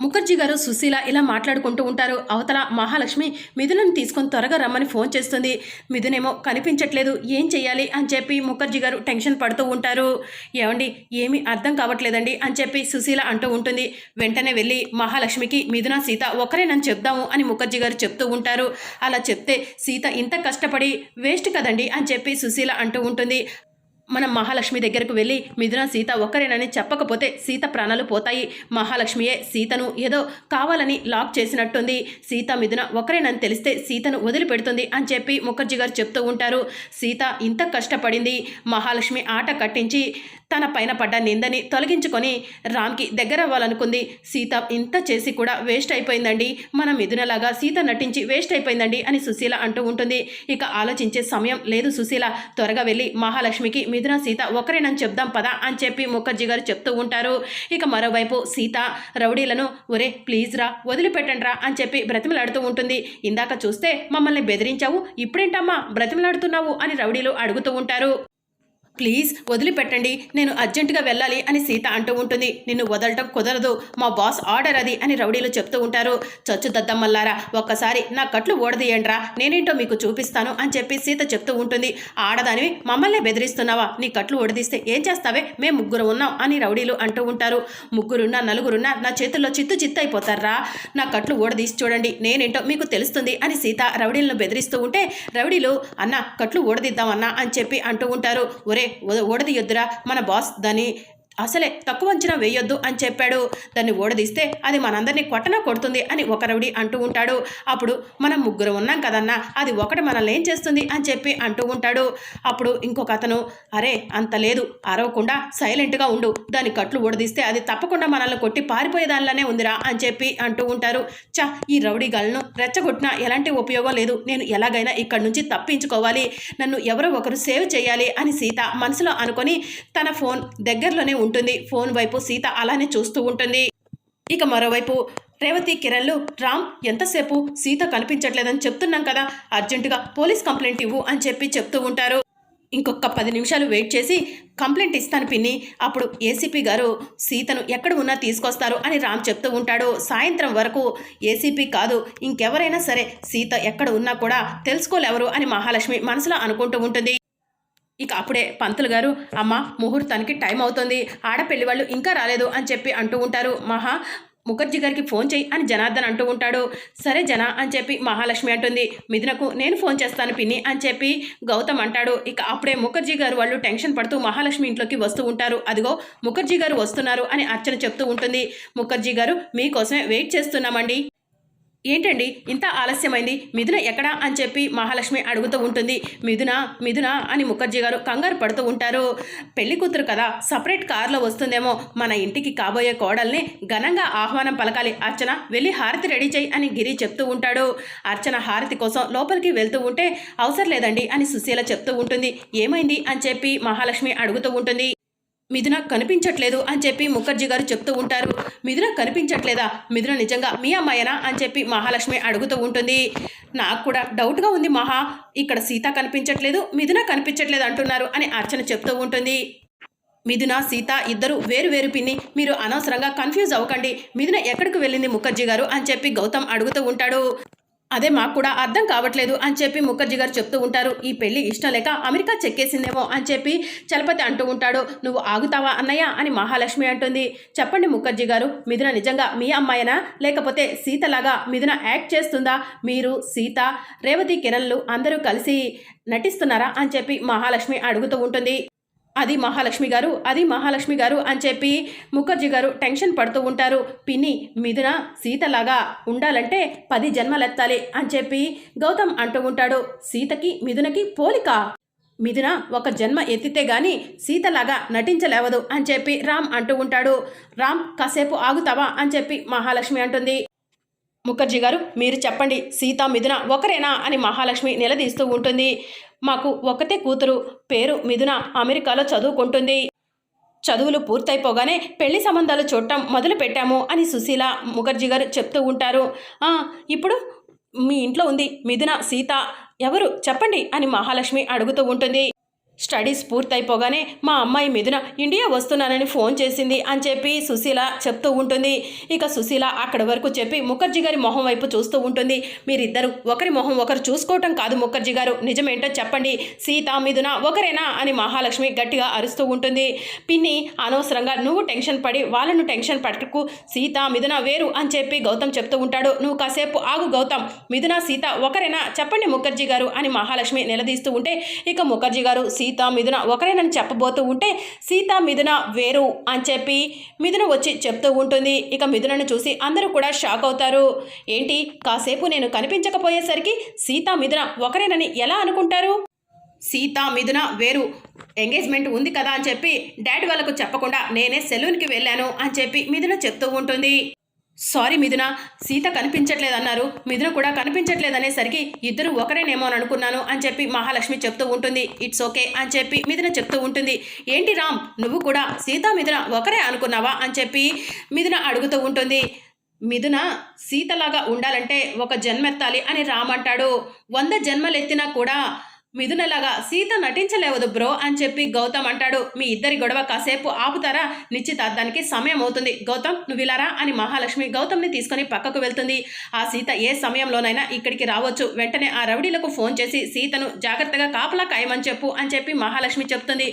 ముఖర్జీ గారు సుశీల ఇలా మాట్లాడుకుంటూ ఉంటారు. అవతల మహాలక్ష్మి మిథునని తీసుకొని త్వరగా రమ్మని ఫోన్ చేస్తుంది. మిథునేమో కనిపించట్లేదు. ఏం చేయాలి అని చెప్పి ముఖర్జీ గారు టెన్షన్ పడుతూ ఉంటారు. ఏమండి? ఏమీ అర్థం కావట్లేదండి అని చెప్పి సుశీల అంటూ ఉంటుంది. వెంటనే వెళ్ళి మహాలక్ష్మికి మిథున సీత ఒకరేనని చెప్దాము అని ముఖర్జీ గారు చెప్తూ ఉంటారు. అలా చెప్తే సీత ఇంత కష్టపడి వేస్ట్ కదండి? అని చెప్పి సుశీల అంటూ ఉంటుంది. మనం మహాలక్ష్మి దగ్గరకు వెళ్ళి మిథున సీత ఒక్కరేనని చెప్పకపోతే సీత ప్రాణాలు పోతాయి. మహాలక్ష్మియే సీతను ఏదో కావాలని లాక్ చేసినట్టుంది. సీత మిథున ఒకరేనని తెలిస్తే సీతను వదిలిపెడుతుంది అని చెప్పి ముఖర్జీ గారు చెప్తూ ఉంటారు. సీత ఇంత కష్టపడింది. మహాలక్ష్మి ఆట కట్టించి తన పైన పడ్డ నిందని తొలగించుకొని రామ్కి దగ్గర అవ్వాలనుకుంది సీత ఇంత చేసి కూడా వేస్ట్ అయిపోయిందండి. మన మిథునలాగా సీత నటించి వేస్ట్ అయిపోయిందండి అని సుశీల అంటూ ఉంటుంది. ఇక ఆలోచించే సమయం లేదు సుశీల. త్వరగా వెళ్ళి మహాలక్ష్మికి మిథున సీత ఒకరేనని చెప్దాం పదా అని చెప్పి ముఖర్జీ గారు చెప్తూ ఉంటారు. ఇక మరోవైపు సీత రౌడీలను ఒరే ప్లీజ్ రా వదిలిపెట్టండి రా అని చెప్పి బ్రతిమలాడుతూ ఉంటుంది. ఇందాక చూస్తే మమ్మల్ని బెదిరించావు ఇప్పుడేంటమ్మా బ్రతిమలాడుతున్నావు అని రౌడీలు అడుగుతూ ఉంటారు. ప్లీజ్ వదిలిపెట్టండి నేను అర్జెంటుగా వెళ్ళాలి అని సీత అంటూ ఉంటుంది. నిన్ను వదలటం కుదరదు మా బాస్ ఆర్డర్ అది అని రౌడీలు చెప్తూ ఉంటారు. చచ్చు దద్దమ్మల్లారా ఒక్కసారి నా కట్లు ఓడదీయండ్రా నేనేంటో మీకు చూపిస్తాను అని చెప్పి సీత చెప్తూ ఉంటుంది. ఆడదానివి మమ్మల్ని బెదిరిస్తున్నావా? నీ కట్లు ఓడదీస్తే ఏం చేస్తావే? మేము ముగ్గురు ఉన్నాం అని రౌడీలు అంటూ ఉంటారు. ముగ్గురున్నా నలుగురున్నా నా చేతుల్లో చిత్తు చిత్తు అయిపోతారా? నా కట్లు ఓడదీసి చూడండి నేనేంటో మీకు తెలుస్తుంది అని సీత రౌడీలను బెదిరిస్తూ ఉంటే రౌడీలు అన్న కట్లు ఓడదీద్దామన్నా అని చెప్పి అంటూ ఉంటారు. ఒరే ఓడదియొద్దురా మన బాస్ దాన్ని అసలే తక్కువ అంచనా వేయొద్దు అని చెప్పాడు. దాన్ని ఓడదీస్తే అది మనందరినీ కొట్టన కొడుతుంది అని ఒక రౌడీ అంటూ ఉంటాడు. అప్పుడు మనం ముగ్గురు ఉన్నాం కదన్నా అది ఒకటి మనల్ని ఏం చేస్తుంది అని చెప్పి అంటూ ఉంటాడు. అప్పుడు ఇంకొక అతను అరే అంత లేదు అరవకుండా సైలెంట్గా ఉండు. దాని కట్లు ఓడదీస్తే అది తప్పకుండా మనల్ని కొట్టి పారిపోయే దానిలోనే ఉందిరా అని చెప్పి అంటూ ఉంటారు. చా ఈ రౌడీ గలను రెచ్చగొట్టినా ఎలాంటి ఉపయోగం లేదు. నేను ఎలాగైనా ఇక్కడి నుంచి తప్పించుకోవాలి. నన్ను ఎవరో ఒకరు సేవ్ చేయాలి అని సీత మనసులో అనుకొని తన ఫోన్ దగ్గరలోనే ఉంటుంది. ఫోన్ వైపు సీత అలానే చూస్తూ ఉంటుంది. ఇక మరోవైపు రేవతి కిరణ్లు రామ్ ఎంతసేపు సీత కనిపించట్లేదని చెప్తున్నాం కదా. అర్జెంటుగా పోలీస్ కంప్లైంట్ ఇవ్వు అని చెప్పి చెప్తూ ఉంటారు. ఇంకొక పది నిమిషాలు వెయిట్ చేసి కంప్లైంట్ ఇస్తాను పిన్ని. అప్పుడు ఏసీపీ గారు సీతను ఎక్కడ ఉన్నా తీసుకొస్తారు అని రామ్ చెప్తూ ఉంటాడు. సాయంత్రం వరకు ఏసీపీ కాదు ఇంకెవరైనా సరే సీత ఎక్కడ ఉన్నా కూడా తెలుసుకోలేవరు అని మహాలక్ష్మి మనసులో అనుకుంటూ ఉంటుంది. ఇక అప్పుడే పంతులు గారు అమ్మ ముహూర్తానికి టైం అవుతుంది. ఆడపెళ్ళి వాళ్ళు ఇంకా రాలేదు అని చెప్పి అంటూ ఉంటారు. మహా ముఖర్జీ గారికి ఫోన్ చేయి అని జనార్దన్ అంటూ ఉంటాడు. సరే జన అని చెప్పి మహాలక్ష్మి అంటుంది. మిథునకు నేను ఫోన్ చేస్తాను పిన్ని అని చెప్పి గౌతమ్ అంటాడు. ఇక అప్పుడే ముఖర్జీ గారు వాళ్ళు టెన్షన్ పడుతూ మహాలక్ష్మి ఇంట్లోకి వస్తూ ఉంటారు. అదిగో ముఖర్జీ గారు వస్తున్నారు అని అర్చన చెప్తూ ఉంటుంది. ముఖర్జీ గారు మీకోసమే వెయిట్ చేస్తున్నామండి. ఏంటండి? ఇంత ఆలస్యమైంది? మిథున ఎక్కడా అని చెప్పి మహాలక్ష్మి అడుగుతూ ఉంటుంది. మిథున మిథున అని ముఖర్జీ గారు కంగారు పడుతూ ఉంటారు. పెళ్ళి కూతురు కదా సపరేట్ కారులో వస్తుందేమో. మన ఇంటికి కాబోయే కోడల్ని ఘనంగా ఆహ్వానం పలకాలి. అర్చన వెళ్ళి హారతి రెడీ చేయి అని గిరి చెప్తూ ఉంటాడు. అర్చన హారతి కోసం లోపలికి వెళ్తూ ఉంటే అవసరం లేదండి అని సుశీల చెప్తూ ఉంటుంది. ఏమైంది? అని చెప్పి మహాలక్ష్మి అడుగుతూ ఉంటుంది. మిథున కనిపించట్లేదు అని చెప్పి ముఖర్జీ గారు చెప్తూ ఉంటారు. మిథున కనిపించట్లేదా? మిథున నిజంగా మీ అమ్మాయేనా? అని చెప్పి మహాలక్ష్మి అడుగుతూ ఉంటుంది. నాకు కూడా డౌట్గా ఉంది మహా. ఇక్కడ సీత కనిపించట్లేదు మిథున కనిపించట్లేదు అంటున్నారు అని అర్చన చెప్తూ ఉంటుంది. మిథున సీత ఇద్దరు వేరు వేరు పిన్ని. మీరు అనవసరంగా కన్ఫ్యూజ్ అవ్వకండి. మిథున ఎక్కడికి వెళ్ళింది ముఖర్జీ గారు అని చెప్పి గౌతమ్ అడుగుతూ ఉంటాడు. అదే మాకు కూడా అర్థం కావట్లేదు అని చెప్పి ముఖర్జీ గారు చెప్తూ ఉంటారు. ఈ పెళ్ళి ఇష్టం లేక అమెరికా చెక్కేసిందేమో అని చెప్పి చలపతి అంటూ ఉంటాడు. నువ్వు ఆగుతావా అన్నయ్య అని మహాలక్ష్మి అంటుంది. చెప్పండి ముఖర్జీ గారు మిథున నిజంగా మీ అమ్మాయినా? లేకపోతే సీతలాగా మిథున యాక్ట్ చేస్తుందా? మీరు సీత రేవతి కిరణ్లు అందరూ కలిసి నటిస్తున్నారా? అని చెప్పి మహాలక్ష్మి అడుగుతూ ఉంటుంది. అది మహాలక్ష్మి గారు అది మహాలక్ష్మి గారు అని చెప్పి ముఖర్జీ గారు టెన్షన్ పడుతూ ఉంటారు. పిన్ని మిథున సీతలాగా ఉండాలంటే పది జన్మలెత్తాలి అని చెప్పి గౌతమ్ అంటూ ఉంటాడు. సీతకి మిథునకి పోలిక? మిథున ఒక జన్మ ఎత్తితే గాని సీతలాగా నటించలేవదు అని చెప్పి రామ్ అంటూ ఉంటాడు. రామ్ కాసేపు ఆగుతావా అని చెప్పి మహాలక్ష్మి అంటుంది. ముఖర్జీ గారు మీరు చెప్పండి సీత మిథున ఒకరేనా అని మహాలక్ష్మి నిలదీస్తూ ఉంటుంది. మాకు ఒకతే కూతురు. పేరు మిథున. అమెరికాలో చదువుకుంటుంది. చదువులు పూర్తయిపోగానే పెళ్ళి సంబంధాలు చూడటం మొదలు పెట్టాము అని సుశీల ముఖర్జీ గారు చెప్తూ ఉంటారు. ఇప్పుడు మీ ఇంట్లో ఉంది మిథున సీత. ఎవరు? చెప్పండి అని మహాలక్ష్మి అడుగుతూ ఉంటుంది. స్టడీస్ పూర్తయిపోగానే మా అమ్మాయి మిథున ఇండియా వస్తున్నానని ఫోన్ చేసింది అని చెప్పి సుశీల చెప్తూ ఉంటుంది. ఇక సుశీల అక్కడి వరకు చెప్పి ముఖర్జీ గారి మొహం వైపు చూస్తూ ఉంటుంది. మీరిద్దరు ఒకరి మొహం ఒకరు చూసుకోవటం కాదు ముఖర్జీ గారు. నిజమేంటో చెప్పండి. సీత మిథున ఒకరేనా? అని మహాలక్ష్మి గట్టిగా అరుస్తూ ఉంటుంది. పిన్ని అనవసరంగా నువ్వు టెన్షన్ పడి వాళ్ళను టెన్షన్ పట్టుకు సీత మిథున వేరు అని చెప్పి గౌతమ్ చెప్తూ ఉంటాడు. నువ్వు కాసేపు ఆగు గౌతమ్. మిథున సీత ఒకరేనా? చెప్పండి ముఖర్జీ గారు అని మహాలక్ష్మి నిలదీస్తూ ఉంటే ఇక ముఖర్జీ గారు సీ సీత మిథున ఒకరేనని చెప్పబోతూ ఉంటే సీత మిథున వేరు అని చెప్పి మిథున వచ్చి చెప్తూ ఉంటుంది. ఇక మిథునను చూసి అందరూ కూడా షాక్ అవుతారు. ఏంటి? కాసేపు నేను కనిపించకపోయేసరికి సీత మిథున ఒకరేనని ఎలా అనుకుంటారు? సీత మిథున వేరు ఎంగేజ్మెంట్ ఉంది కదా అని చెప్పి డాడీ వాళ్ళకు చెప్పకుండా నేనే సెలూన్కి వెళ్ళాను అని చెప్పి మిథున చెప్తూ ఉంటుంది. సారీ మిథున సీత కనిపించట్లేదన్నారు. మిథున కూడా కనిపించట్లేదనేసరికి ఇద్దరు ఒకరేనేమో అని అనుకున్నాను అని చెప్పి మహాలక్ష్మి చెప్తూ ఉంటుంది. ఇట్స్ ఓకే అని చెప్పి మిథున చెప్తూ ఉంటుంది. ఏంటి రామ్ నువ్వు కూడా సీత మిథున ఒకరే అనుకున్నావా అని చెప్పి మిథున అడుగుతూ ఉంటుంది. మిథున సీతలాగా ఉండాలంటే ఒక జన్మెత్తాలి అని రామ్ అంటాడు. వంద జన్మలెత్తినా కూడా మిథునలాగా సీత నటించలేవదు బ్రో అని చెప్పి గౌతమ్ అంటాడు. మీ ఇద్దరి గొడవ కాసేపు ఆపుతారా? నిశ్చితార్థానికి సమయం అవుతుంది. గౌతమ్ నువ్వు ఇలారా అని మహాలక్ష్మి గౌతమ్ని తీసుకొని పక్కకు వెళ్తుంది. ఆ సీత ఏ సమయంలోనైనా ఇక్కడికి రావచ్చు. వెంటనే ఆ రౌడీలకు ఫోన్ చేసి సీతను జాగ్రత్తగా కాపలా కాయమని చెప్పు అని చెప్పి మహాలక్ష్మి చెప్తుంది.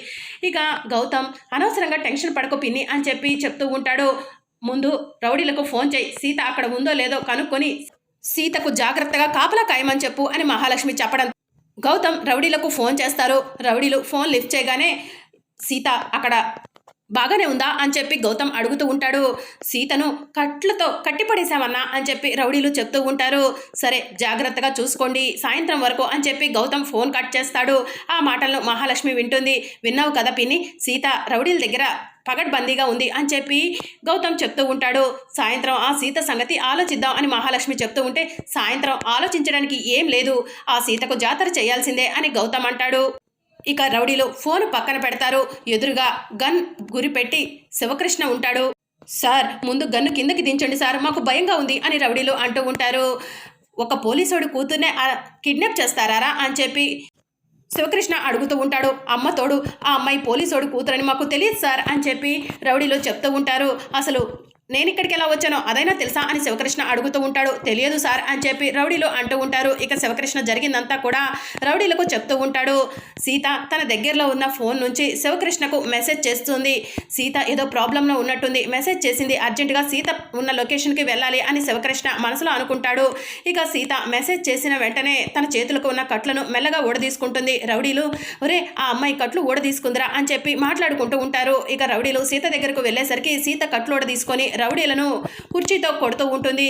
ఇక గౌతమ్ అనవసరంగా టెన్షన్ పడకు పిన్ని అని చెప్పి చెప్తూ ఉంటాడు. ముందు రౌడీలకు ఫోన్ చేయి. సీత అక్కడ ఉందో లేదో కనుక్కొని సీతకు జాగ్రత్తగా కాపలా కాయమని చెప్పు అని మహాలక్ష్మి చెప్పడం గౌతమ్ రౌడీలకు ఫోన్ చేస్తారు. రౌడీలు ఫోన్ లిఫ్ట్ చేయగానే సీత అక్కడ బాగానే ఉందా అని చెప్పి గౌతమ్ అడుగుతూ ఉంటాడు. సీతను కట్లతో కట్టిపడేశామన్నా అని చెప్పి రౌడీలు చెప్తూ ఉంటారు. సరే జాగ్రత్తగా చూసుకోండి సాయంత్రం వరకు అని చెప్పి గౌతమ్ ఫోన్ కట్ చేస్తాడు. ఆ మాటలను మహాలక్ష్మి వింటుంది. విన్నావు కదా పిన్ని సీత రౌడీల దగ్గర పగడ్బందీగా ఉంది అని చెప్పి గౌతమ్ చెప్తూ ఉంటాడు. సాయంత్రం ఆ సీత సంగతి ఆలోచిద్దాం అని మహాలక్ష్మి చెప్తూ ఉంటే సాయంత్రం ఆలోచించడానికి ఏం లేదు. ఆ సీతకు జాతర చేయాల్సిందే అని గౌతమ్ అంటాడు. ఇక రౌడీలు ఫోన్ పక్కన పెడతారు. ఎదురుగా గన్ గురిపెట్టి శివకృష్ణ ఉంటాడు. సార్ ముందు గన్ను కిందకి దించండి సార్ మాకు భయంగా ఉంది అని రౌడీలు అంటూ ఉంటారు. ఒక పోలీసోడు కూతుర్నే కిడ్నాప్ చేస్తారా అని చెప్పి శివకృష్ణ అడుగుతూ ఉంటాడు. అమ్మ తోడు ఆ అమ్మాయి పోలీసోడు కూతురని మాకు తెలియదు సార్ అని చెప్పి రౌడీలో చెప్తూ ఉంటారు. అసలు నేను ఇక్కడికి ఎలా వచ్చానో అదైనా తెలుసా అని శివకృష్ణ అడుగుతూ ఉంటాడు. తెలియదు సార్ అని చెప్పి రౌడీలు అంటూ ఉంటారు. ఇక శివకృష్ణ జరిగిందంతా కూడా రౌడీలకు చెప్తూ ఉంటాడు. సీత తన దగ్గరలో ఉన్న ఫోన్ నుంచి శివకృష్ణకు మెసేజ్ చేస్తుంది. సీత ఏదో ప్రాబ్లంలో ఉన్నట్టుంది. మెసేజ్ చేసింది అర్జెంటుగా సీత ఉన్న లొకేషన్కి వెళ్ళాలి అని శివకృష్ణ మనసులో అనుకుంటాడు. ఇక సీత మెసేజ్ చేసిన వెంటనే తన చేతులకు ఉన్న కట్లను మెల్లగా ఊడదీసుకుంటుంది. రౌడీలు ఒరే ఆ అమ్మాయి కట్లు ఊడదీసుకుందిరా అని చెప్పి మాట్లాడుకుంటూ ఉంటారు. ఇక రౌడీలు సీత దగ్గరకు వెళ్ళేసరికి సీత కట్లు ఊడదీసుకొని రౌడీలను కుర్చీతో కొడుతూ ఉంటుంది.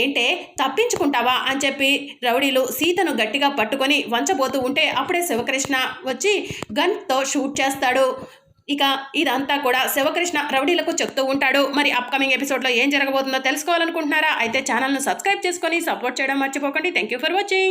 ఏంటే తప్పించుకుంటావా అని చెప్పి రౌడీలు సీతను గట్టిగా పట్టుకొని వంచబోతూ ఉంటే అప్పుడే శివకృష్ణ వచ్చి గన్తో షూట్ చేస్తాడు. ఇక ఇదంతా కూడా శివకృష్ణ రౌడీలకు చెప్తూ ఉంటాడు. మరి అప్కమింగ్ ఎపిసోడ్లో ఏం జరగబోతుందో తెలుసుకోవాలనుకుంటున్నారా? అయితే ఛానల్ను సబ్స్క్రైబ్ చేసుకొని సపోర్ట్ చేయడం మర్చిపోకండి. Thank you for watching